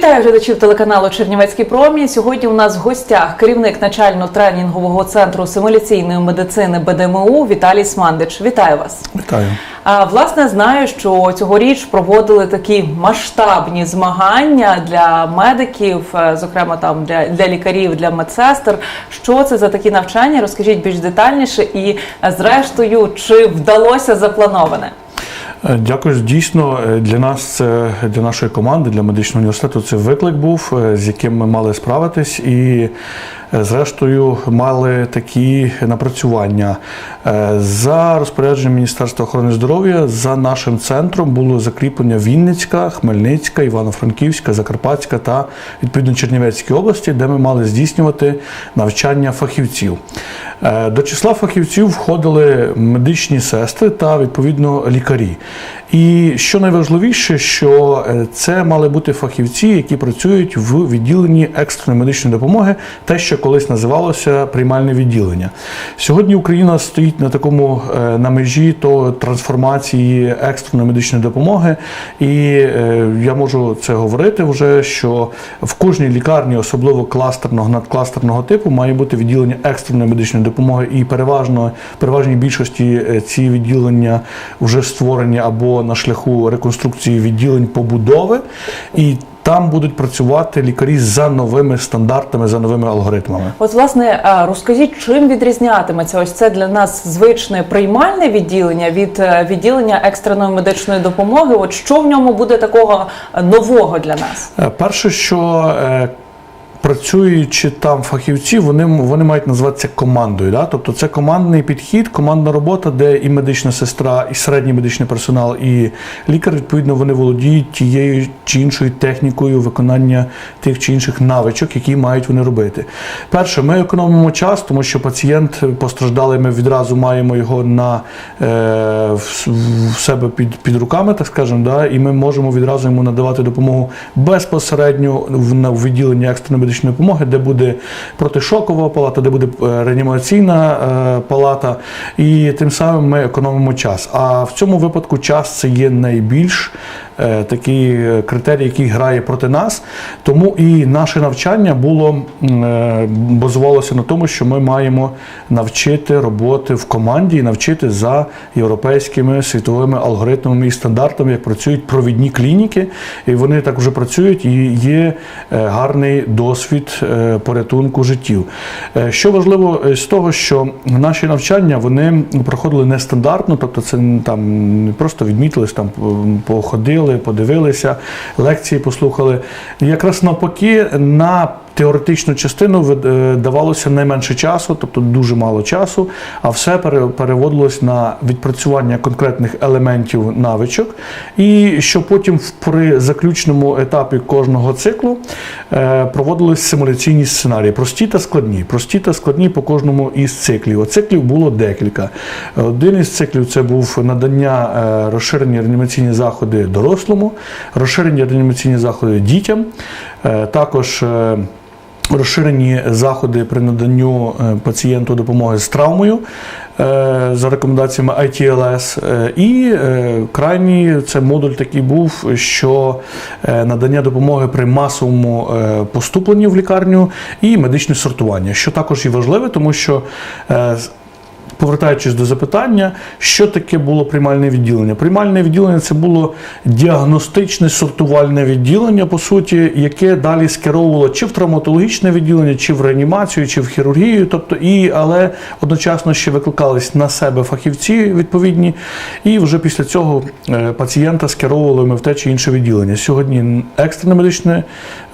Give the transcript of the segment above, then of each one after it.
Вітаю глядачів телеканалу Чернівецький промінь. Сьогодні у нас в гостях керівник начально-тренінгового центру симуляційної медицини БДМУ Віталій Смандич. Вітаю вас. Вітаю. А, власне, знаю, що цьогоріч проводили такі масштабні змагання для медиків, е, зокрема там для, для лікарів, для медсестер. Що це за такі навчання? Розкажіть більш детальніше і, е, зрештою, чи вдалося заплановане? Е, Дякую. Дійсно, е, для нас це для нашої команди, для медичного університету, це виклик був, е, з яким ми мали справитись, і зрештою мали такі напрацювання. Е, За розпорядженням Міністерства охорони здоров'я за нашим центром було закріплення Вінницька, Хмельницька, Івано-Франківська, Закарпатська та відповідно Чернівецькій області, де ми мали здійснювати навчання фахівців. Е, До числа фахівців входили медичні сестри та відповідно лікарі. І що найважливіше, що е, це мали бути фахівці, які працюють в відділенні екстреної медичної допомоги, те, що колись називалося приймальне відділення. Сьогодні Україна стоїть на такому е, на межі то трансформації екстреної медичної допомоги, і е, я можу це говорити вже, що в кожній лікарні, особливо кластерного надкластерного типу, має бути відділення екстреної медичної допомоги, і переважно переважній більшості е, ці відділення вже створені або на шляху реконструкції відділень побудови, і там будуть працювати лікарі за новими стандартами, за новими алгоритмами. От, власне, розкажіть, чим відрізнятиметься ось це для нас звичне приймальне відділення від е, відділення екстреної медичної допомоги? От що в ньому буде такого нового для нас? Е, Перше, що е, працюючи там фахівці, вони, вони мають називатися командою. Да? Тобто це командний підхід, командна робота, де і медична сестра, і середній медичний персонал, і лікар, відповідно, вони володіють тією чи іншою технікою виконання тих чи інших навичок, які мають вони робити. Перше, ми економимо час, тому що пацієнт постраждалий, ми відразу маємо його на е, в, в себе під, під руками, так скажемо, да? і ми можемо відразу йому надавати допомогу безпосередньо в, на в відділенні екстреної медичної допомоги, де буде протишокова палата, де буде е, реанімаційна е, палата, і тим самим ми економимо час. А в цьому випадку час це є найбільш такий е, критерій, який грає проти нас. Тому і наше навчання було е, базувалося на тому, що ми маємо навчити роботи в команді і навчити за європейськими світовими алгоритмами і стандартами, як працюють провідні клініки, і вони так вже працюють, і є е, гарний досвід е, порятунку життів. Е, Що важливо е, з того, що наші навчання вони проходили нестандартно, тобто це там не просто відмітились, там м, подивилися, лекції послухали. Якраз навпаки, на Теоретичну частину е, давалося найменше часу, тобто дуже мало часу, а все переводилось на відпрацювання конкретних елементів навичок, і що потім при заключному етапі кожного циклу е, проводились симуляційні сценарії, прості та складні, прості та складні по кожному із циклів. Циклів було декілька. Один із циклів це був надання е, розширені реанімаційні заходи дорослому, розширені реанімаційні заходи дітям, також. Розширені заходи при наданню е, пацієнту допомоги з травмою е, за рекомендаціями ITLS. Е, І крайній це модуль такий був, що надання допомоги при масовому поступленні в лікарню і медичне сортування, що також і важливе, тому що Повертаючись до запитання, що таке було приймальне відділення? Приймальне відділення це було діагностичне сортувальне відділення, по суті, яке далі скеровувало чи в травматологічне відділення, чи в реанімацію, чи в хірургію, тобто і але одночасно ще викликались на себе фахівці відповідні, і вже після цього е, пацієнта скеровували ми в те чи інше відділення. Сьогодні екстрене медичне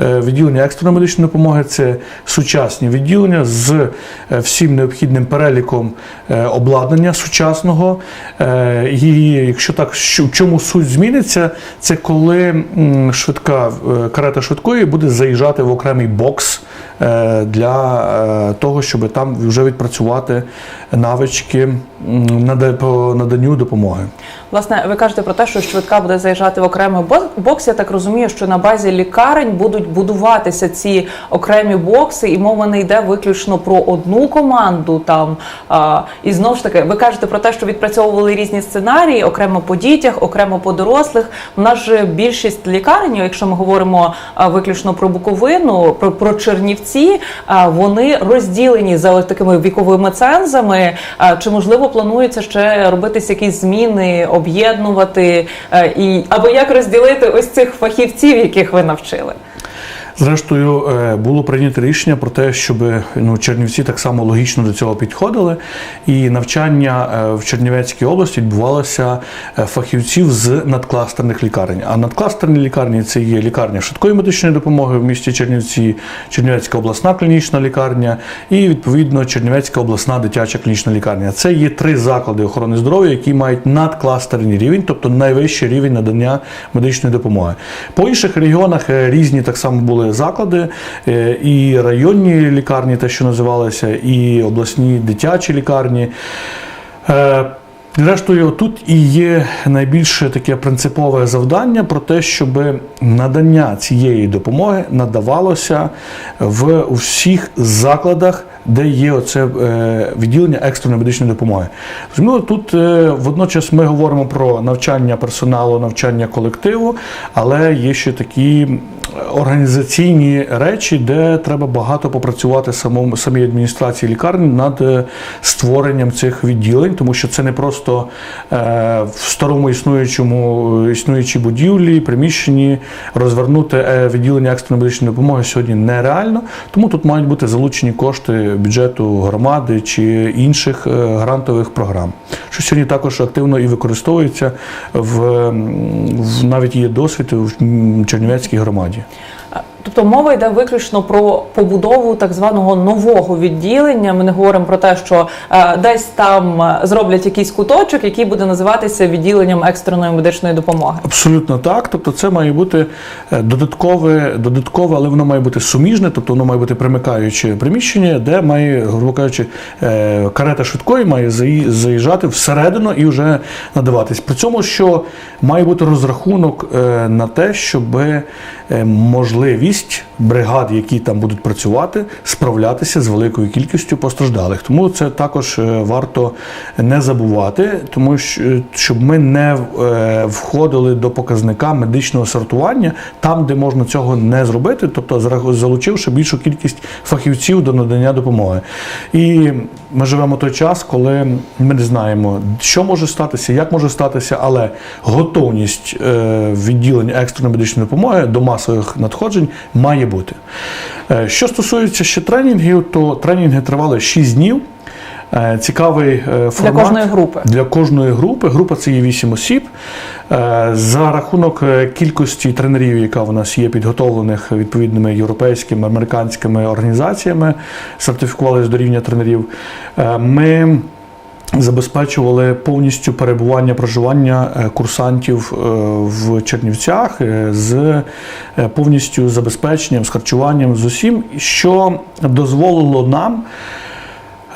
е, відділення екстреної медичної допомоги це сучасні відділення з е, всім необхідним переліком обладнання сучасного. Е, І якщо так, в чому суть зміниться, це коли швидка е, карета швидкої буде заїжджати в окремий бокс е, для е, того, щоб там вже відпрацювати навички по наданню допомоги. Власне, ви кажете про те, що швидка буде заїжджати в окремий бо- бокс. Я так розумію, що на базі лікарень будуть будуватися ці окремі бокси, і мова не йде виключно про одну команду там І знову ж таки, ви кажете про те, що відпрацьовували різні сценарії, окремо по дітях, окремо по дорослих. У нас же більшість лікарень, якщо ми говоримо виключно про Буковину, про, про Чернівці, вони розділені за такими віковими цензами. Чи можливо планується ще робитись якісь зміни, об'єднувати і або як розділити ось цих фахівців, яких ви навчили? Зрештою, е, було прийнято рішення про те, щоб ну, Чернівці так само логічно до цього підходили. І навчання е, в Чернівецькій області відбувалося е, фахівців з надкластерних лікарень. А надкластерні лікарні це є лікарня швидкої медичної допомоги в місті Чернівці, Чернівецька обласна клінічна лікарня і відповідно Чернівецька обласна дитяча клінічна лікарня. Це є три заклади охорони здоров'я, які мають надкластерний рівень, тобто найвищий рівень надання медичної допомоги. По інших регіонах різні так само були заклади, е, і районні лікарні, те, що називалися, і обласні дитячі лікарні. Е, Зрештою, тут і є найбільше таке принципове завдання про те, щоб надання цієї допомоги надавалося в усіх закладах, де є оце е, відділення екстреної медичної допомоги. Зрозуміло, тут е, водночас ми говоримо про навчання персоналу, навчання колективу, але є ще такі організаційні речі, де треба багато попрацювати самому самій адміністрації лікарні над е, створенням цих відділень, тому що це не просто в старому існуючому існуючій будівлі, приміщенні розвернути відділення екстреної медичної допомоги сьогодні нереально. Тому тут мають бути залучені кошти бюджету громади чи інших е, грантових програм, що сьогодні також активно і використовується в, в навіть є досвід в Чернівецькій громаді. Тобто мова йде виключно про побудову так званого нового відділення. Ми не говоримо про те, що е, десь там е, зроблять якийсь куточок, який буде називатися відділенням екстреної медичної допомоги. Абсолютно так. Тобто, це має бути е, додаткове, додаткове, але воно має бути суміжне, тобто воно має бути примикаюче приміщення, де має, грубо кажучи, е, карета швидкої має заї- заїжджати всередину і вже надаватись. При цьому, що має бути розрахунок е, на те, щоб е, можливість бригад, які там будуть працювати, справлятися з великою кількістю постраждалих. Тому це також е, варто не забувати, тому що щоб ми не е, входили до показника медичного сортування там, де можна цього не зробити, тобто залучивши більшу кількість фахівців до надання допомоги. І ми живемо той час, коли ми не знаємо, що може статися, як може статися, але готовність е, відділень екстреної медичної допомоги до масових надходжень має бути. Е, Що стосується ще тренінгів, то тренінги тривали 6 днів. Е, Цікавий е, формат кожної групи. Для кожної групи. Група це є 8 осіб. За рахунок кількості тренерів, яка в нас є, підготовлених відповідними європейськими, американськими організаціями, сертифікувалися до рівня тренерів. Ми забезпечували повністю перебування проживання е, курсантів е, в Чернівцях е, з повністю забезпеченням, з харчуванням, з усім, що дозволило нам.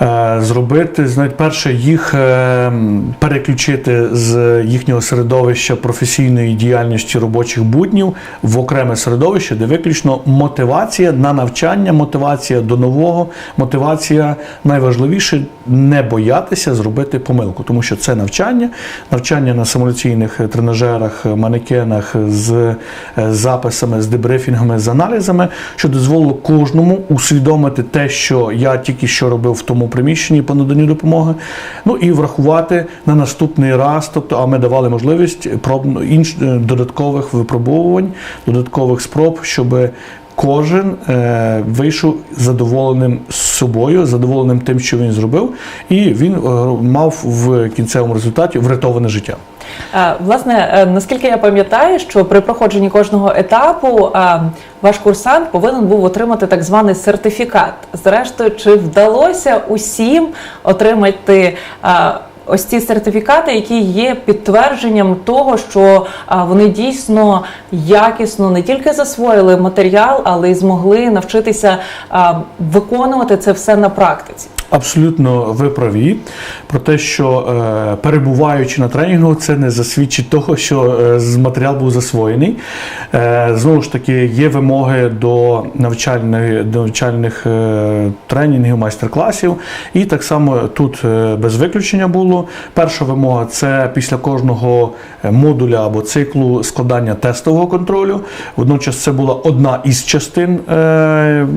Е, Зробити, знаєте, перше, їх е, переключити з їхнього середовища професійної діяльності робочих буднів в окреме середовище, де виключно мотивація на навчання, мотивація до нового, мотивація найважливіше не боятися зробити помилку, тому що це навчання, навчання на самоляційних тренажерах, манекенах з е, записами, з дебрифінгами, з аналізами, що дозволило кожному усвідомити те, що я тільки що робив в тому приміщенні по наданню допомоги. Ну і врахувати на наступний раз, тобто, а ми давали можливість проб інш е, додаткових випробовувань, додаткових спроб, щоб кожен е, вийшов задоволеним собою, задоволеним тим, що він зробив, і він е, мав в кінцевому результаті врятоване життя. Е, Власне, е, наскільки я пам'ятаю, що при проходженні кожного етапу е, ваш курсант повинен був отримати так званий сертифікат. Зрештою, чи вдалося усім отримати ось ці сертифікати, які є підтвердженням того, що вони дійсно якісно не тільки засвоїли матеріал, але й змогли навчитися виконувати це все на практиці? Абсолютно ви праві про те, що е, перебуваючи на тренінгу, це не засвідчить того, що е, матеріал був засвоєний. Е, знову ж таки, є вимоги до навчальних, навчальних тренінгів, майстер-класів. І так само тут без виключення було. Перша вимога це після кожного модуля або циклу складання тестового контролю. Водночас це була одна із частин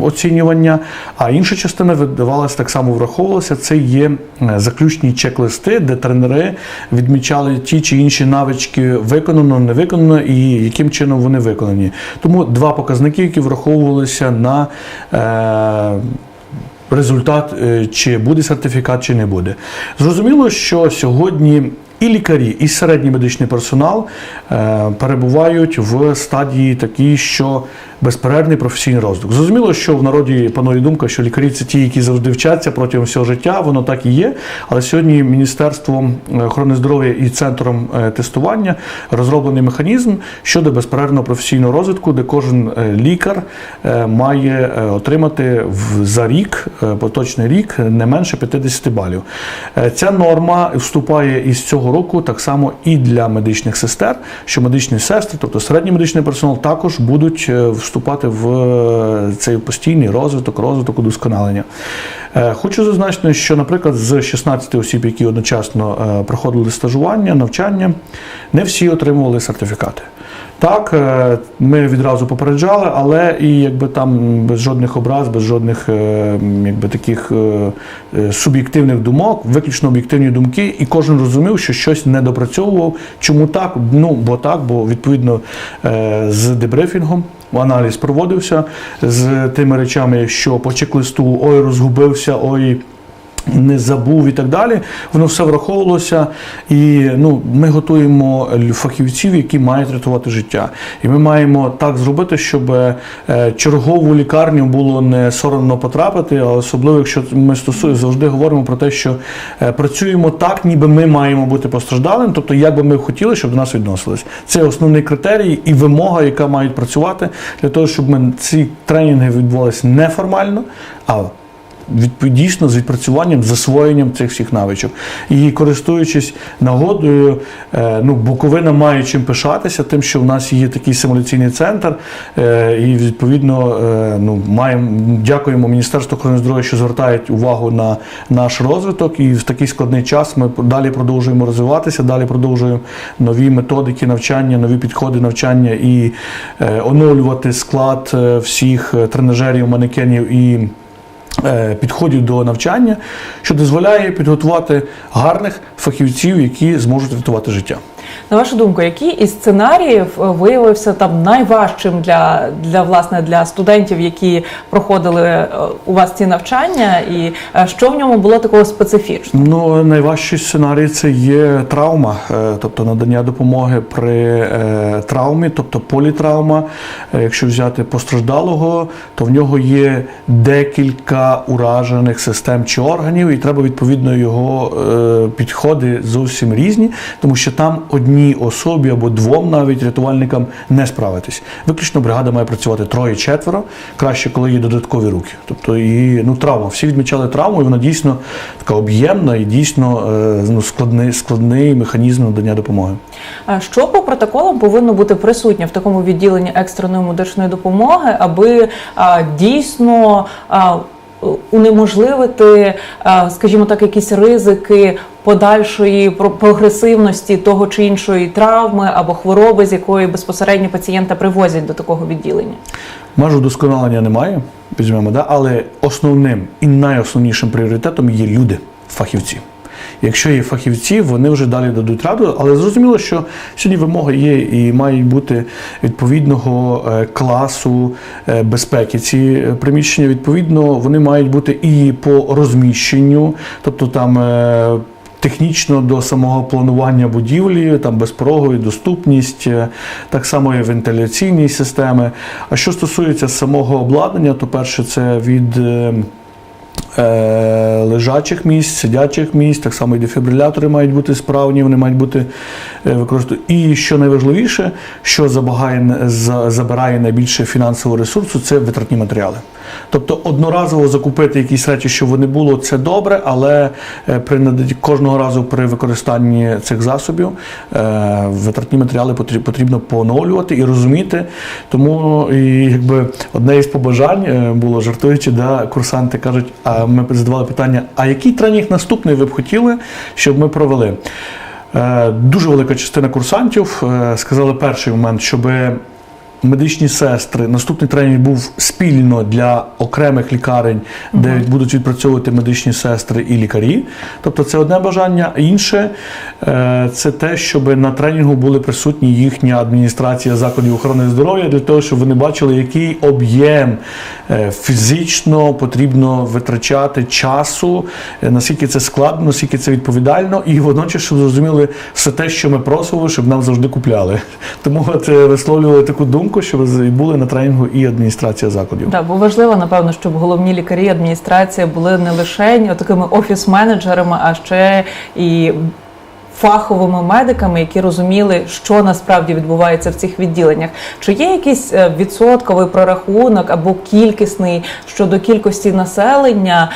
оцінювання, а інша частина видавалася так само враховувалася. Це є е, заключні чек-листи, де тренери відмічали ті чи інші навички виконано, не виконано і яким чином вони виконані. Тому два показники, які враховувалися на е, результат, е, чи буде сертифікат, чи не буде. Зрозуміло, що сьогодні. І лікарі, і середній медичний персонал е, перебувають в стадії такій, що безперервний професійний розвиток. Зрозуміло, що в народі панує думка, що лікарі це ті, які завжди вчаться протягом всього життя. Воно так і є. Але сьогодні Міністерством охорони здоров'я і центром е, тестування розроблений механізм щодо безперервного професійного розвитку, де кожен е, лікар е, має отримати за рік, поточний рік, не менше 50 балів. Ця норма вступає із цього року так само і для медичних сестер, що медичні сестри, тобто середній медичний персонал, також будуть е, вступати в е, цей постійний розвиток, розвиток удосконалення. Е, Хочу зазначити, що, наприклад, з 16 осіб, які одночасно е, проходили стажування, навчання, не всі отримували сертифікати. Так, ми відразу попереджали, але і якби там без жодних образ, без жодних якби таких суб'єктивних думок, виключно об'єктивні думки, і кожен розумів, що щось не допрацьовував. Чому так? Ну бо так, бо відповідно з дебрифінгом аналіз проводився з тими речами, що по чек-листу ой розгубився, ой. Не забув і так далі, воно все враховувалося, і ну ми готуємо фахівців, які мають рятувати життя. І ми маємо так зробити, щоб е, чергову лікарню було не соромно потрапити, а особливо, якщо ми стосуємо, завжди говоримо про те, що е, працюємо так, ніби ми маємо бути постраждалим, тобто як би ми хотіли, щоб до нас відносились. Це основний критерій і вимога, яка мають працювати для того, щоб ми ці тренінги відбувалися неформально, а дійсно з відпрацюванням, засвоєнням цих всіх навичок. І користуючись нагодою, е, ну, Буковина має чим пишатися, тим, що в нас є такий симуляційний центр, е, і відповідно е, ну, маємо, дякуємо Міністерству охорони здоров'я, що звертають увагу на наш розвиток. І в такий складний час ми далі продовжуємо розвиватися, далі продовжуємо нові методики навчання, нові підходи навчання і оновлювати склад всіх тренажерів, манекенів і підходів до навчання, що дозволяє підготувати гарних фахівців, які зможуть рятувати життя. На вашу думку, який із сценаріїв е, виявився там найважчим для, для власне для студентів, які проходили е, у вас ці навчання, і е, що в ньому було такого специфічного? Ну, найважчий сценарій це є травма, тобто надання допомоги при травмі, тобто політравма. Якщо взяти постраждалого, то в нього є декілька уражених систем чи органів, і треба відповідно його підходи зовсім різні, тому що там одній особі або двом навіть рятувальникам не справитись. Виключно бригада має працювати троє-четверо, краще, коли є додаткові руки. Тобто і ну травма. Всі відмічали травму, і вона дійсно така об'ємна і дійсно е, ну, складний, складний механізм надання допомоги. А Що по протоколам повинно бути присутнє в такому відділенні екстреної медичної допомоги, аби а, дійсно а, унеможливити, скажімо так, якісь ризики подальшої про- прогресивності того чи іншої травми або хвороби, з якої безпосередньо пацієнта привозять до такого відділення? Межу вдосконалення немає, візьмемо, да? але основним і найосновнішим пріоритетом є люди, фахівці. Якщо є фахівці, вони вже далі дадуть раду, але зрозуміло, що сьогодні вимоги є і мають бути відповідного е, класу е, безпеки. Ці е, приміщення, відповідно, вони мають бути і по розміщенню, тобто там. Технічно до самого планування будівлі, там безпорогові доступність, е, так само і вентиляційні системи. А що стосується самого обладнання, то перше це від е, лежачих місць, сидячих місць, так само і дефібрилятори мають бути справні, вони мають бути е, використані. І що найважливіше, що забагає, забирає найбільше фінансового ресурсу, це витратні матеріали. Тобто одноразово закупити якісь речі, щоб вони було, це добре, але е, при кожного разу при використанні цих засобів е, витратні матеріали потрібно поновлювати і розуміти. Тому і, якби одне із побажань е, було жартуючи, да, курсанти кажуть, а ми задавали питання: а який тренінг наступний ви б хотіли, щоб ми провели? Е, Дуже велика частина курсантів е, сказали перший момент, щоб медичні сестри. Наступний тренінг був спільно для окремих лікарень, де будуть відпрацьовувати медичні сестри і лікарі. Тобто це одне бажання. Інше е, це те, щоб на тренінгу були присутні їхня адміністрація закладів охорони здоров'я для того, щоб вони бачили, який об'єм е, фізично потрібно витрачати часу, е, наскільки це складно, наскільки це відповідально, і водночас, щоб зрозуміли все те, що ми просимо, щоб нам завжди купляли. Тому от висловлювали таку думку, щоб з- були на тренінгу і адміністрація закладів. Так, бо важливо, напевно, щоб головні лікарі, адміністрація були не лише такими офіс-менеджерами, а ще і фаховими медиками, які розуміли, що насправді відбувається в цих відділеннях. Чи є якийсь е, відсотковий прорахунок або кількісний щодо кількості населення?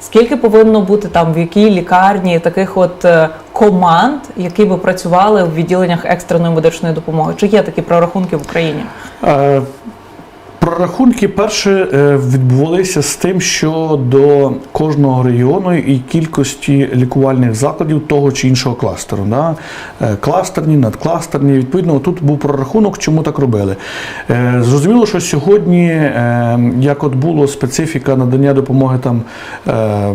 Скільки повинно бути там в якій лікарні таких от е, команд, які би працювали в відділеннях екстреної медичної допомоги? Чи є такі прорахунки в Україні? Прорахунки перше е, відбувалися з тим, що до кожного регіону і кількості лікувальних закладів того чи іншого кластеру. Да? Е, Кластерні, надкластерні. Відповідно, тут був прорахунок, чому так робили. Е, Зрозуміло, що сьогодні, як от було специфіка надання допомоги там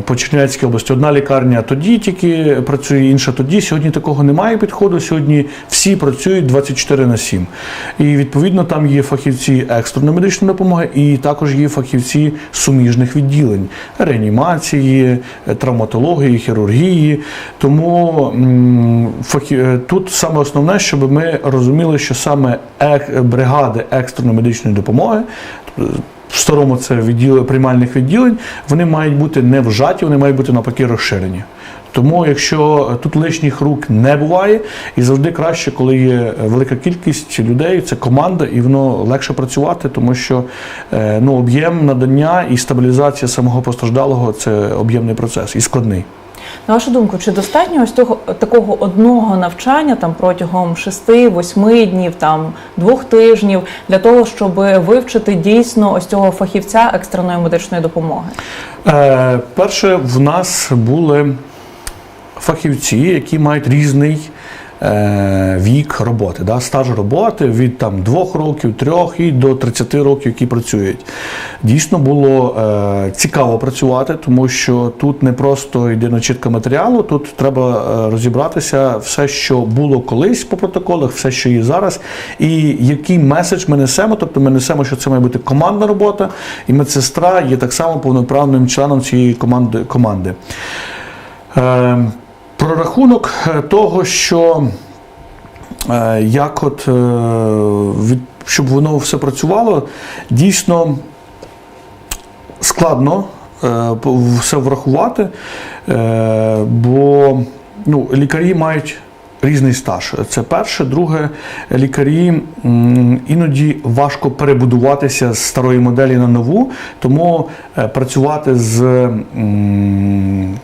по Чернівецькій області, одна лікарня тоді тільки працює, інша тоді. Сьогодні такого немає підходу. Сьогодні всі працюють 24 на 7. І відповідно там є фахівці екстреної медичної допомоги, і також є фахівці суміжних відділень реанімації, травматології, хірургії. Тому е, тут саме основне, щоб ми розуміли, що саме бригади екстреної медичної допомоги. В старому це відділ приймальних відділень, вони мають бути не вжаті, вони мають бути навпаки розширені. Тому, якщо тут лишніх рук не буває, і завжди краще, коли є велика кількість людей, це команда, і воно легше працювати, тому що е, ну, об'єм надання і стабілізація самого постраждалого це об'ємний процес і складний. На вашу думку, чи достатньо ось того такого одного навчання там протягом 6-8 днів, там двох тижнів для того, щоб вивчити дійсно ось цього фахівця екстреної медичної допомоги? Е, перше, в нас були фахівці, які мають різний е, вік роботи, да, стаж роботи від там, 2 років, 3 і до 30 років, які працюють. Дійсно було е, цікаво працювати, тому що тут не просто йде начитка матеріалу, тут треба е, розібратися все, що було колись по протоколах, все, що є зараз, і який меседж ми несемо. Тобто ми несемо, що це має бути командна робота, і медсестра є так само повноправним членом цієї команди. команди. Е, Прорахунок е, того, що е, як от е, щоб воно все працювало, дійсно складно все врахувати, бо ну, лікарі мають різний стаж. Це перше. Друге, лікарі іноді важко перебудуватися з старої моделі на нову, тому працювати з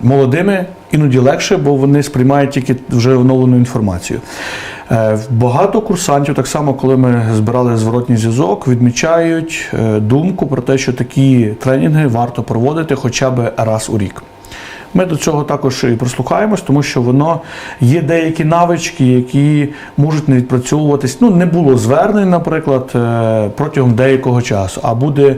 молодими іноді легше, бо вони сприймають тільки вже оновлену інформацію. Е, Багато курсантів, так само, коли ми збирали зворотній зв'язок, відмічають е, думку про те, що такі тренінги варто проводити хоча б раз у рік. Ми до цього також і прислухаємось, тому що воно є деякі навички, які можуть не відпрацьовуватись. Ну, не було звернень, наприклад, е, протягом деякого часу, а буде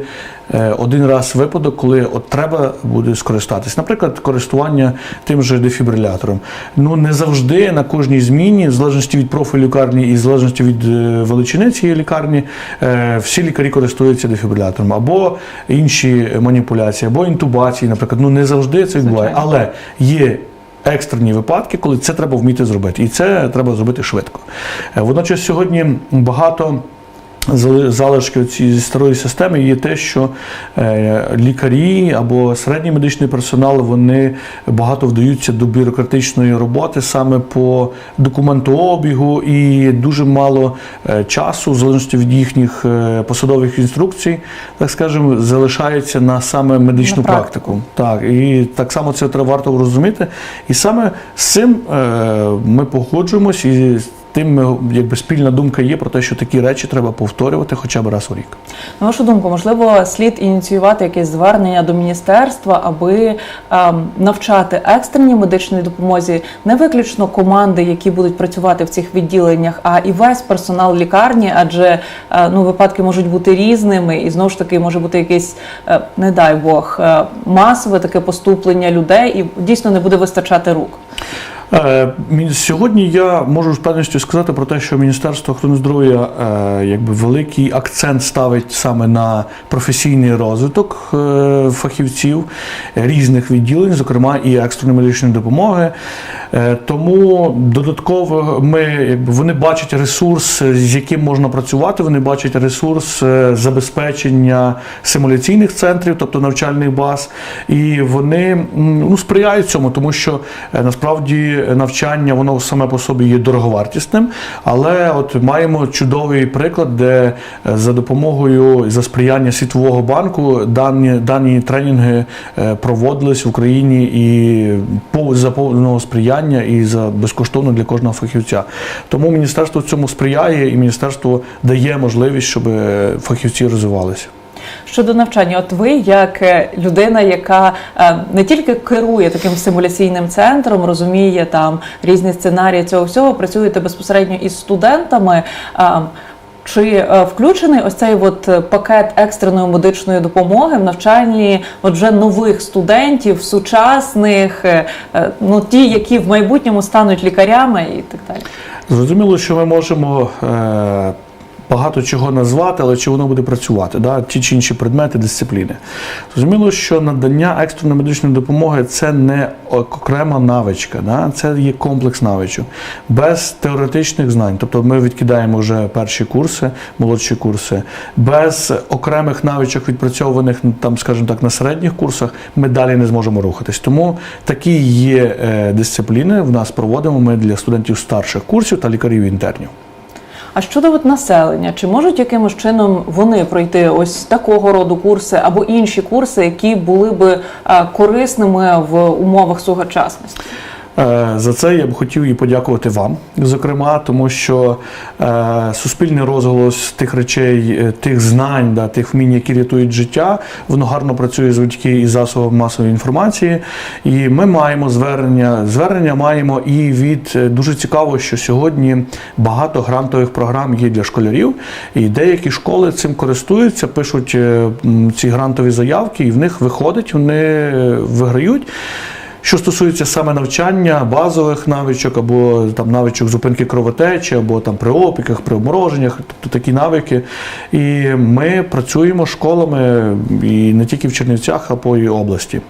один раз випадок, коли от треба буде скористатись. Наприклад, користування тим же дефібрилятором. Ну не завжди на кожній зміні, в залежності від профілю лікарні і в залежності від е, величини цієї лікарні, е, всі лікарі користуються дефібрилятором або інші маніпуляції, або інтубації, наприклад. Ну не завжди це відбуває, але є. Екстрені випадки, коли це треба вміти зробити, і це треба зробити швидко. Е, Водночас сьогодні багато залишки цієї старої системи є те, що е, лікарі або середній медичний персонал вони багато вдаються до бюрократичної роботи саме по документообігу і дуже мало е, часу, в залежності від їхніх е, посадових інструкцій, так скажемо, залишається на саме медичну На практику. практику. Так, і так само це треба варто розуміти. І саме з цим ми погоджуємось, і тим ми, якби спільна думка є про те, що такі речі треба повторювати хоча б раз у рік. На вашу думку, можливо, слід ініціювати якесь звернення до міністерства, аби ем, навчати екстреній медичній допомозі не виключно команди, які будуть працювати в цих відділеннях, а і весь персонал лікарні, адже е, ну випадки можуть бути різними, і знову ж таки може бути якесь, е, не дай Бог, е, масове таке поступлення людей, і дійсно не буде вистачати рук. Е, Сьогодні я можу з певністю сказати про те, що Міністерство охорони здоров'я е, якби великий акцент ставить саме на професійний розвиток е, фахівців різних відділень, зокрема і екстреної медичної допомоги. Тому додатково ми якби вони бачать ресурс, з яким можна працювати. Вони бачать ресурс забезпечення симуляційних центрів, тобто навчальних баз, і вони ну, сприяють цьому, тому що е, навчання воно саме по собі є дороговартісним. Але от маємо чудовий приклад, де е, за допомогою за сприяння Світового банку дані, дані тренінги е, проводились в Україні і за повного сприяння і за безкоштовно для кожного фахівця. Тому міністерство цьому сприяє, і міністерство дає можливість, щоб е, фахівці розвивалися. Щодо навчання, от ви, як е, людина, яка е, не тільки керує таким симуляційним центром, розуміє там різні сценарії цього всього, працюєте безпосередньо із студентами. Чи е, включений ось цей от пакет екстреної медичної допомоги в навчанні от вже нових студентів, сучасних, ну ті, які в майбутньому стануть лікарями і так далі? Зрозуміло, що ми можемо багато чого назвати, але чи воно буде працювати, да? ті чи інші предмети, дисципліни. Зрозуміло, що надання екстреної медичної допомоги це не окрема навичка, да? це є комплекс навичок. Без теоретичних знань, тобто ми відкидаємо вже перші курси, молодші курси, без окремих навичок, відпрацьованих там, скажімо так, на середніх курсах, ми далі не зможемо рухатись. Тому такі є е, дисципліни в нас проводимо ми для студентів старших курсів та лікарів інтернів. А щодо от населення, чи можуть якимось чином вони пройти ось такого роду курси або інші курси, які були би корисними в умовах сучасності? Е, За це я б хотів і подякувати вам, зокрема, тому що е, суспільний розголос тих речей, е, тих знань, да, тих вмінь, які рятують життя, воно гарно працює завдяки і засобам масової інформації. І ми маємо звернення. Звернення маємо і від дуже цікаво, що сьогодні багато грантових програм є для школярів, і деякі школи цим користуються, пишуть ці грантові заявки, і в них виходить, вони виграють. Що стосується саме навчання базових навичок або там навичок зупинки кровотечі, або там при опіках, при обмороженнях, тобто такі навики. І ми працюємо школами і не тільки в Чернівцях, а по і області.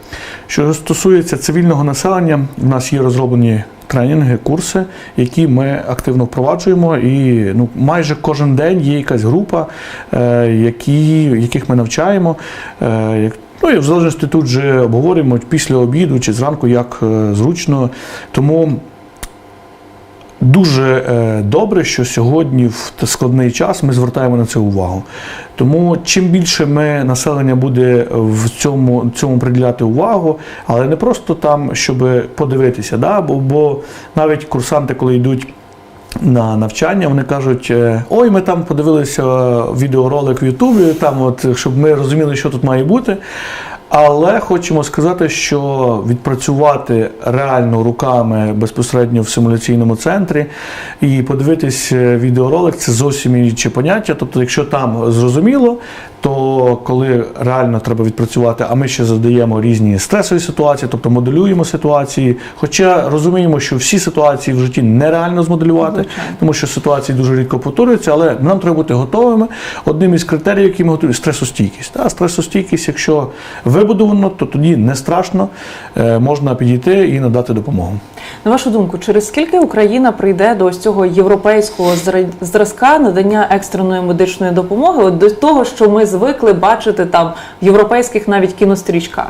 Що стосується цивільного населення, в нас є розроблені тренінги, курси, які ми активно впроваджуємо. І ну, майже кожен день є якась група, е, які, яких ми навчаємо. Ну і в залежності тут же обговорюємо після обіду чи зранку, як е, зручно. Тому дуже е, добре, що сьогодні в складний час ми звертаємо на це увагу. Тому чим більше ми населення буде в цьому, цьому приділяти увагу, але не просто там, щоб подивитися, да? бо, бо навіть курсанти, коли йдуть. На навчання вони кажуть: е, ой, ми там подивилися відеоролик в Ютубі, там от щоб ми розуміли, що тут має бути. Але хочемо сказати, що відпрацювати реально руками безпосередньо в симуляційному центрі і подивитись е, відеоролик це зовсім інше поняття. Тобто, якщо там зрозуміло, то коли реально треба відпрацювати, а ми ще задаємо різні стресові ситуації, тобто моделюємо ситуації. Хоча розуміємо, що всі ситуації в житті нереально змоделювати, тому що ситуації дуже рідко повторюються, але нам треба бути готовими. Одним із критеріїв, які ми готуємо, стресостійкість. Та, стресостійкість, якщо ви вибудовано, то тоді не страшно, е, можна підійти і надати допомогу. На вашу думку, через скільки Україна прийде до ось цього європейського зразка надання екстреної медичної допомоги, от до того, що ми звикли бачити там в європейських навіть кінострічках?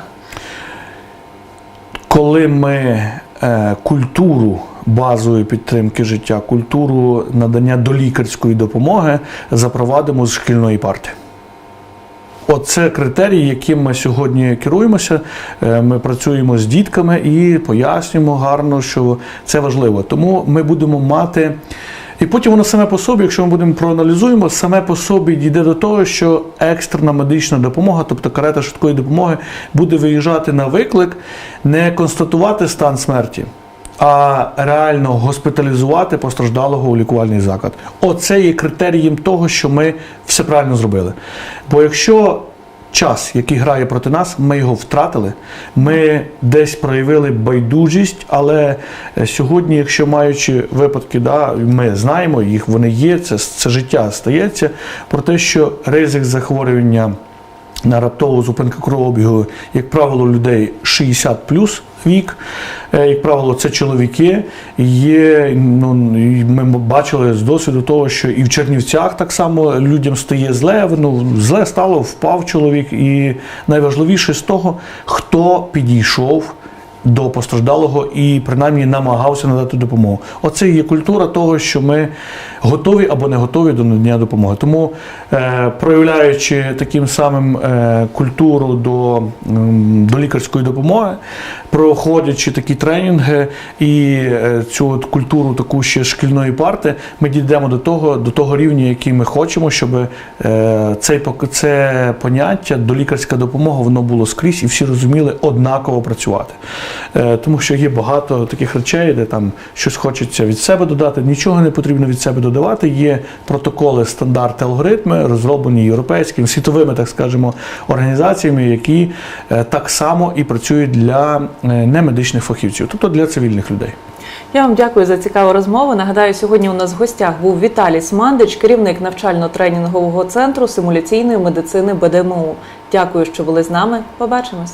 Коли ми е, культуру базової підтримки життя, культуру надання долікарської допомоги запровадимо з шкільної парти. Оце критерії, яким ми сьогодні керуємося. Е, Ми працюємо з дітками і пояснюємо гарно, що це важливо. Тому ми будемо мати. І потім воно саме по собі, якщо ми будемо проаналізуємо, саме по собі дійде до того, що екстрена медична допомога, тобто карета швидкої допомоги, буде виїжджати на виклик, не констатувати стан смерті, а реально госпіталізувати постраждалого у лікувальний заклад. Оце є критерієм того, що ми все правильно зробили. Бо якщо час, який грає проти нас, ми його втратили, ми десь проявили байдужість, але е, сьогодні, якщо маючи випадки, да, ми знаємо, їх вони є, це, це життя стається, про те, що ризик захворювання на раптову зупинку кровообігу, як правило, людей 60 плюс вік, Е, як правило, це чоловіки. Є, ну, ми бачили з досвіду того, що і в Чернівцях так само людям стає зле, ну, зле стало, впав чоловік. І найважливіше з того, хто підійшов до постраждалого і принаймні намагався надати допомогу. Оце є культура того, що ми готові або не готові до надання допомоги. Тому, е, проявляючи таким самим е, культуру до, м, до лікарської допомоги, проходячи такі тренінги і е, цю от культуру таку ще шкільної парти, ми дійдемо до того, до того рівня, який ми хочемо, щоб е, цей це поняття до лікарська допомога воно було скрізь і всі розуміли однаково працювати. Е, Тому що є багато таких речей, де там щось хочеться від себе додати, нічого не потрібно від себе додавати. Є протоколи, стандарти, алгоритми, розроблені європейськими, світовими, так скажемо, організаціями, які е, так само і працюють для е, немедичних фахівців, тобто для цивільних людей. Я вам дякую за цікаву розмову. Нагадаю, сьогодні у нас в гостях був Віталій Смандич, керівник навчально-тренінгового центру симуляційної медицини БДМУ. Дякую, що були з нами. Побачимось.